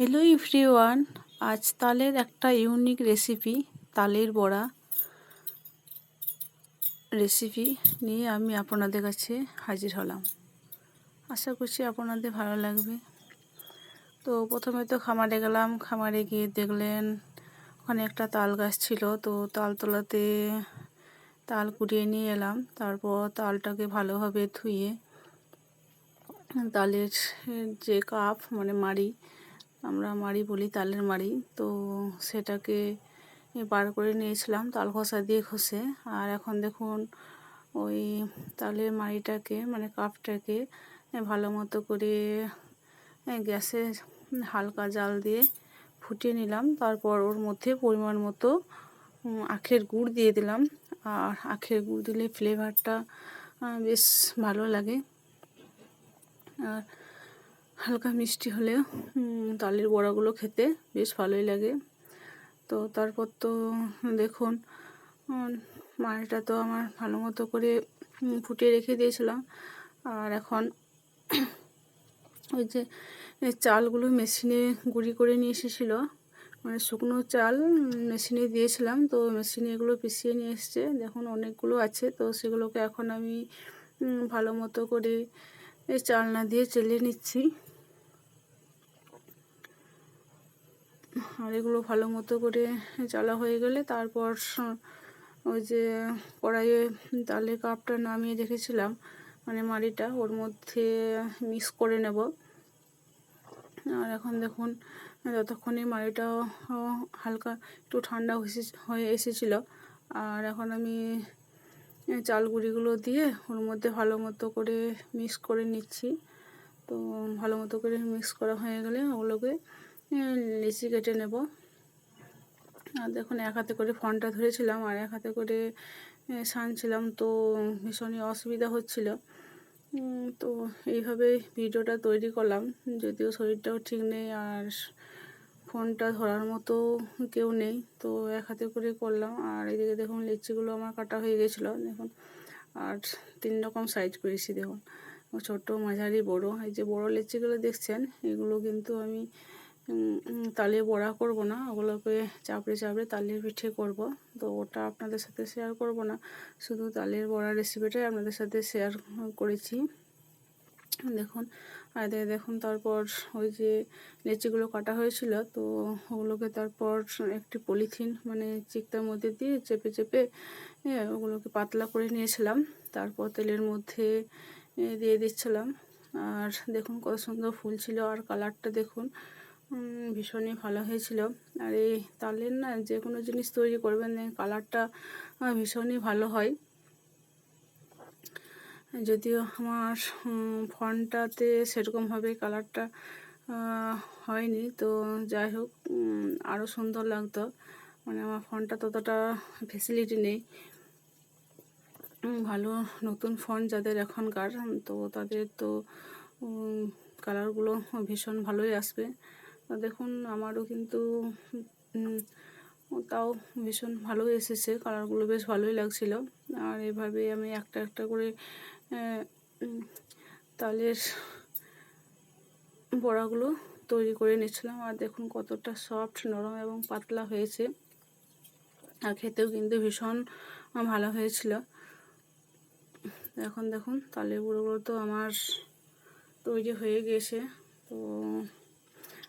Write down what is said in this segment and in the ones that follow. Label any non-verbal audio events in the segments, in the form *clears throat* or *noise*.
Hello everyone আজ তালের একটা ইউনিক রেসিপি তালের বড়া রেসিপি নিয়ে আমি আপনাদের কাছে হাজির হলাম। আশা করছি আপনাদের ভালো লাগবে। তো প্রথমে তো খামারে গেলাম, খামারে গিয়ে দেখলেন ওখানে একটা তাল গাছ ছিল, তো তাল তোলাতে তাল কুড়িয়ে নিয়ে এলাম, তারপর তালটাকে ভালোভাবে ধুয়ে তালের যে কাপ মানে মাড়ি আমরা মাড়ি বলি তালের মাড়ি তো সেটাকে বার করে নিয়েছিলাম, তাল ঘষা দিয়ে ঘষে। আর এখন দেখুন, ওই তালের মাড়িটাকে মানে কাপটাকে ভালো মতো করে গ্যাসে হালকা জাল দিয়ে ফুটিয়ে নিলাম। তারপর ওর মধ্যে পরিমাণ মতো আখের গুড় দিয়ে দিলাম। আর আখের গুড় দিলে ফ্লেভারটা বেশ ভালো লাগে। আর হালকা মিষ্টি হলে তালের বড়াগুলো খেতে বেশ ভালোই লাগে। তো তারপর তো, দেখুন মালটা তো আমার ভালো মতো করে ফুটিয়ে রেখে দিয়েছিলাম। আর এখন *clears throat* ওই যে চালগুলো মেশিনে গুঁড়ি করে নিয়ে এসেছিল। মানে শুকনো চাল মেশিনে দিয়েছিলাম। তো মেশিনে এগুলো পিষিয়ে নিয়ে এসছে। দেখুন, অনেকগুলো আছে। তো সেগুলোকে এখন আমি ভালো মতো করে চালনা দিয়ে চেলে নিচ্ছি। আর এগুলো ভালো মতো করে চালা হয়ে গেলে তারপর ওই যে কড়াইয়ে তালে কাপটা নামিয়ে রেখেছিলাম মানে মাড়িটা, ওর মধ্যে মিক্স করে নেব। আর এখন দেখুন, যতক্ষণে মাড়িটা হালকা একটু ঠান্ডা হয়ে এসেছিল, আর এখন আমি চাল গুঁড়িগুলো দিয়ে ওর মধ্যে ভালো মতো করে মিক্স করে নিচ্ছি। তো ভালো মতো করে মিক্স করা হয়ে গেলে ওগুলোকে লিচি কেটে নেব। আর দেখুন, এক হাতে করে ফোনটা ধরেছিলাম আর এক হাতে করে সানছিলাম, তো ভীষণই অসুবিধা হচ্ছিল। তো এইভাবে ভিডিওটা তৈরি করলাম। যদিও শরীরটাও ঠিক নেই আর ফোনটা ধরার মতো কেউ নেই, তো এক হাতে করে করলাম। আর এদিকে দেখুন লিচিগুলো আমার কাটা হয়ে গেছিল, দেখুন। আর তিন রকম সাইজ করেছি, দেখুন। ছোটো, মাঝারি, বড়। এই যে বড় লিচিগুলো দেখছেন, এগুলো কিন্তু আমি তালে বড়া করব না, ওগুলোকে চাপড়ে চাপড়ে তালের পিঠে করব। তো ওটা আপনাদের সাথে শেয়ার করব না, শুধু তালের বড়া রেসিপিটাই আপনাদের সাথে শেয়ার করেছি। দেখুন, আর দেখুন তারপর ওই যে লেচিগুলো কাটা হয়েছিল, তো ওগুলোকে তারপর একটি পলিথিন মানে চিকটার মধ্যে দিয়ে চেপে চেপে ওগুলোকে পাতলা করে নিয়েছিলাম। তারপর তেলের মধ্যে দিয়ে দিচ্ছিলাম। আর দেখুন কত সুন্দর ফুল ছিল, আর কালারটা দেখুন। ভীষণই ভালো হয়েছিল। আর এই তালের না যে কোনো জিনিস তৈরি করবেন কালারটা ভীষণই ভালো হয়। যদিও আমার ফোনটাতে সেরকমভাবে কালারটা হয়নি। তো যাই হোক আরও সুন্দর লাগতো। মানে আমার ফোনটা ততটা ফেসিলিটি নেই। ভালো নতুন ফোন যাদের এখনকার, তো তাদের তো কালারগুলো ভীষণ ভালোই আসবে। দেখুন, আমারও কিন্তু তাও ভীষণ ভালোই এসেছে, কালারগুলো বেশ ভালোই লাগছিল। আর এভাবে আমি একটা একটা করে তালের বড়াগুলো তৈরি করে নিচ্ছিলাম আর দেখুন, কতটা সফট নরম এবং পাতলা হয়েছে। আর খেতেও কিন্তু ভীষণ ভালো হয়েছিল। এখন দেখুন, তালের গুঁড়োগুলো তো আমার তৈরি হয়ে গেছে। তো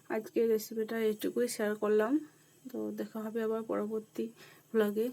আজকে রেসিপিটা এইটুকুই শেয়ার করলাম। তো দেখা হবে আবার পরবর্তী ব্লগে